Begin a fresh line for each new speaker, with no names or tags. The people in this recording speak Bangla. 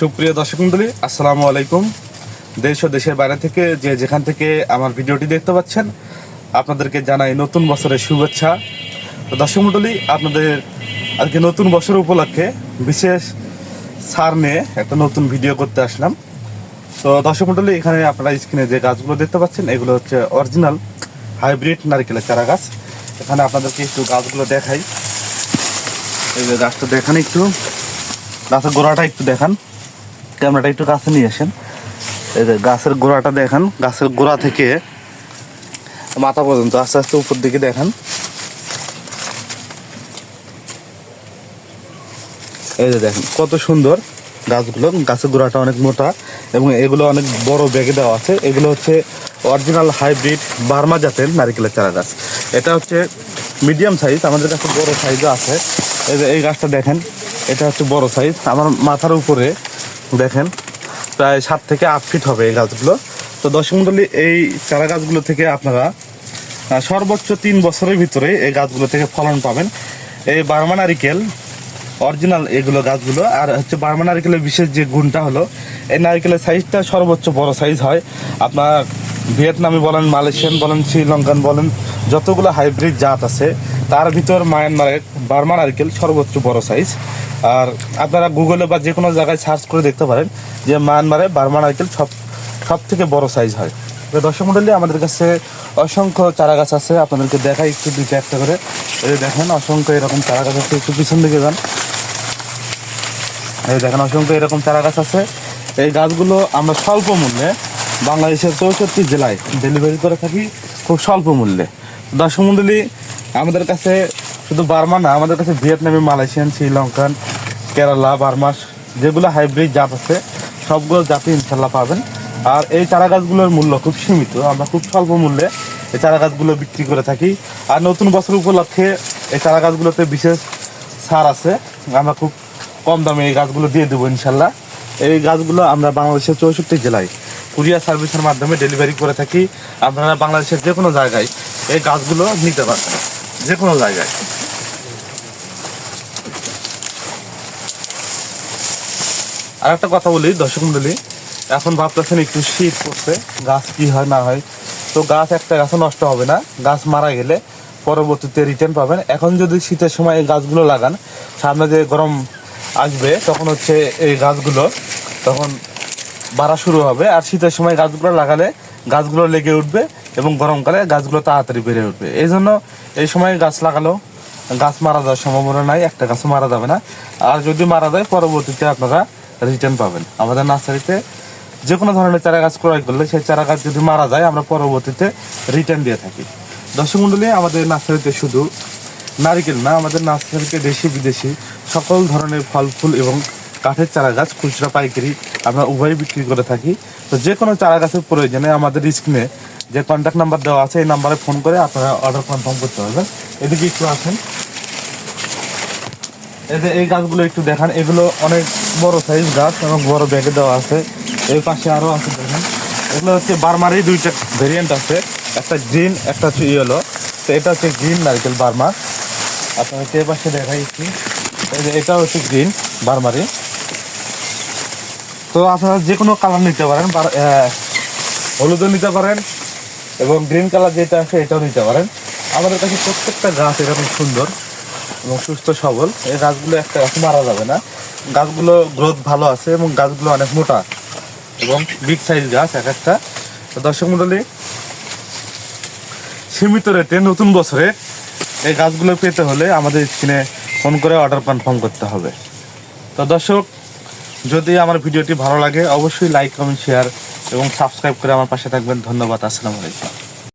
সুপ্রিয় দর্শক মন্ডলী, আসসালামু আলাইকুম। দেশ ও দেশের বাইরে থেকে যে যেখান থেকে আমার ভিডিওটি দেখতে পাচ্ছেন, আপনাদেরকে জানাই নতুন বছরের শুভেচ্ছা। তো দর্শক মন্ডলী, আপনাদের আজকে নতুন বছর উপলক্ষে বিশেষ ছাড় নিয়ে একটা নতুন ভিডিও করতে আসলাম। তো দর্শক মন্ডলী, এখানে আপনারা স্ক্রিনে যে গাছগুলো দেখতে পাচ্ছেন, এগুলো হচ্ছে অরিজিনাল হাইব্রিড নারকেলের চারা গাছ এখানে আপনাদেরকে একটু গাছগুলো দেখাই। এই যে গাছটা দেখান একটু। গাছের গোড়াটা একটু দেখান। ক্যামেরাটা একটু কাছে নিয়ে আসেন। এই যে গাছের গোড়াটা দেখান, গাছের গোড়া থেকে মাথা পর্যন্ত আস্তে আস্তে উপর দিকে দেখান। এই যে দেখেন, কত সুন্দর গাছগুলো, গাছের গোড়াটা অনেক মোটা এবং এগুলো অনেক বড় ব্যাগে দেওয়া আছে। এগুলো হচ্ছে অরিজিনাল হাইব্রিড বার্মা জাতের নারিকেলের চারা গাছ। এটা হচ্ছে মিডিয়াম সাইজ, আমাদের কাছে বড় সাইজও আছে। এই যে এই গাছটা দেখেন, এটা হচ্ছে বড় সাইজ। আমার মাথার উপরে দেখেন, প্রায় সাত থেকে আট ফিট হবে এই গাছগুলো। তো দর্শক মন্ডলী, এই চারা গাছগুলো থেকে আপনারা সর্বোচ্চ তিন বছরের ভিতরে এই গাছগুলো থেকে ফলন পাবেন। এই বার্মা নারিকেল, অরিজিনাল এগুলো গাছগুলো। আর হচ্ছে বার্মা নারিকেলের বিশেষ যে গুণটা হলো, এই নারিকেলের সাইজটা সর্বোচ্চ বড় সাইজ হয়। আপনার ভিয়েতনামি বলেন, মালয়েশিয়ান বলেন, শ্রীলঙ্কান বলেন, যতগুলো হাইব্রিড জাত আছে, তার ভিতর মায়ানমারের বার্মা নারিকেল সর্বোচ্চ বড় সাইজ আর আপনারা গুগলে বা যে কোনো জায়গায় সার্চ করে দেখতে পারেন যে মায়ানমারে বার্মা নারিকেল সব সব থেকে বড় সাইজ হয়। দর্শক মন্ডলী, আমাদের কাছে অসংখ্য চারা গাছ আছে, আপনাদেরকে দেখাই একটু দুইটা একটা করে। এই দেখেন, অসংখ্য এরকম চারা গাছ আছে, একটু পিছন দিকে যান। এই দেখেন, অসংখ্য এরকম চারা গাছ আছে। এই গাছগুলো আমরা স্বল্প মূল্যে বাংলাদেশের চৌষট্টি জেলায় ডেলিভারি করে থাকি খুব স্বল্প মূল্যে। দর্শক মন্ডলী, আমাদের কাছে শুধু বার্মা না, আমাদের কাছে ভিয়েতনামি মালয়েশিয়ান শ্রীলঙ্কান কেরালা বার্মা যেগুলো হাইব্রিড জাত আছে, সবগুলো জাতি ইনশাল্লাহ পাবেন। আর এই চারা গাছগুলোর মূল্য খুব সীমিত, আমরা খুব স্বল্প মূল্যে এই চারা গাছগুলো বিক্রি করে থাকি। আর নতুন বছর উপলক্ষে এই চারা গাছগুলোতে বিশেষ ছাড় আছে, আমরা খুব কম দামে এই গাছগুলো দিয়ে দেবো ইনশাল্লাহ এই গাছগুলো আমরা বাংলাদেশের চৌষট্টি জেলায় কুরিয়ার সার্ভিসের মাধ্যমে ডেলিভারি করে থাকি। আপনারা বাংলাদেশের যে কোনো জায়গায় এই গাছগুলো নিতে পারবেন যে কোনো জায়গায়। আর একটা কথা বলি, দর্শক মন্ডলী, এখন ভাবতেছেন একটু শীত পড়ছে, গাছ কি হয় না হয়। তো গাছ একটা গাছও নষ্ট হবে না, গাছ মারা গেলে পরবর্তীতে রিটার্ন পাবেন। এখন যদি শীতের সময় এই গাছগুলো লাগান, সামনে যে গরম আসবে, তখন হচ্ছে এই গাছগুলো তখন বাড়া শুরু হবে। আর শীতের সময় গাছগুলো লাগালে গাছগুলো লেগে উঠবে এবং গরমকালে গাছগুলো তাড়াতাড়ি বেড়ে উঠবে। এই জন্য এই সময় গাছ লাগালেও গাছ মারা যাওয়ার সম্ভাবনা নাই, একটা গাছ মারা যাবে না। আর যদি মারা যায়, পরবর্তীতে আপনারা রিটার্ন পাবেন। আমাদের নার্সারিতে যে কোনো ধরনের চারা গাছ ক্রয় করলে সেই চারা গাছ যদি মারা যায়, আমরা পরবর্তীতে রিটার্ন দিয়ে থাকি। দর্শক মন্ডলী, আমাদের নার্সারিতে শুধু নারিকেল না, আমাদের নার্সারিতে দেশি, বিদেশি সকল ধরনের ফল, ফুল এবং কাঠের চারা গাছ, খুচরা পাইকারি আমরা উভয়ই বিক্রি করে থাকি। তো যে কোনো চারা গাছের প্রয়োজনে আমাদের স্ক্রিনে যে কন্ট্যাক্ট নাম্বার দেওয়া আছে, এই নাম্বারে ফোন করে আপনারা অর্ডার কনফার্ম করতে পারবেন। এদিকে একটু আসেন। এই যে এই গাছগুলো একটু দেখান, এগুলো অনেক বড় সাইজ গাছ এবং বড় ব্যাগে দেওয়া আছে। এই পাশে আরও আছে দেখেন। এগুলো হচ্ছে বার্মারই দুইটা ভেরিয়েন্ট আছে। একটা গ্রিন একটা হচ্ছে ইয়েলো তো এটা হচ্ছে গ্রিন নারকেল বার্মা। আপনাকে এ পাশে দেখাই একটু। এটা হচ্ছে গ্রিন বার্মারি তো আপনারা যে কোনো কালার নিতে পারেন হলুদও নিতে পারেন এবং গ্রিন কালার যেটা আছে এটাও নিতে পারেন। আমাদের কাছে প্রত্যেকটা গাছ এরকম সুন্দর। এবং সুস্থ, সবল। এই গাছগুলো একটা গাছ মারা যাবে না। গাছগুলো গ্রোথ ভালো আছে এবং গাছগুলো অনেক মোটা এবং বিগ সাইজ গাছ এক একটা। দর্শক মন্ডলী, সীমিত রেটে নতুন বছরে এই গাছগুলো পেতে হলে আমাদের স্ক্রিনে ফোন করে অর্ডার কনফার্ম করতে হবে। তো দর্শক, যদি আমার ভিডিওটি ভালো লাগে, অবশ্যই লাইক কমেন্ট শেয়ার এবং সাবস্ক্রাইব করে আমার পাশে থাকবেন। ধন্যবাদ, আসসালামু আলাইকুম।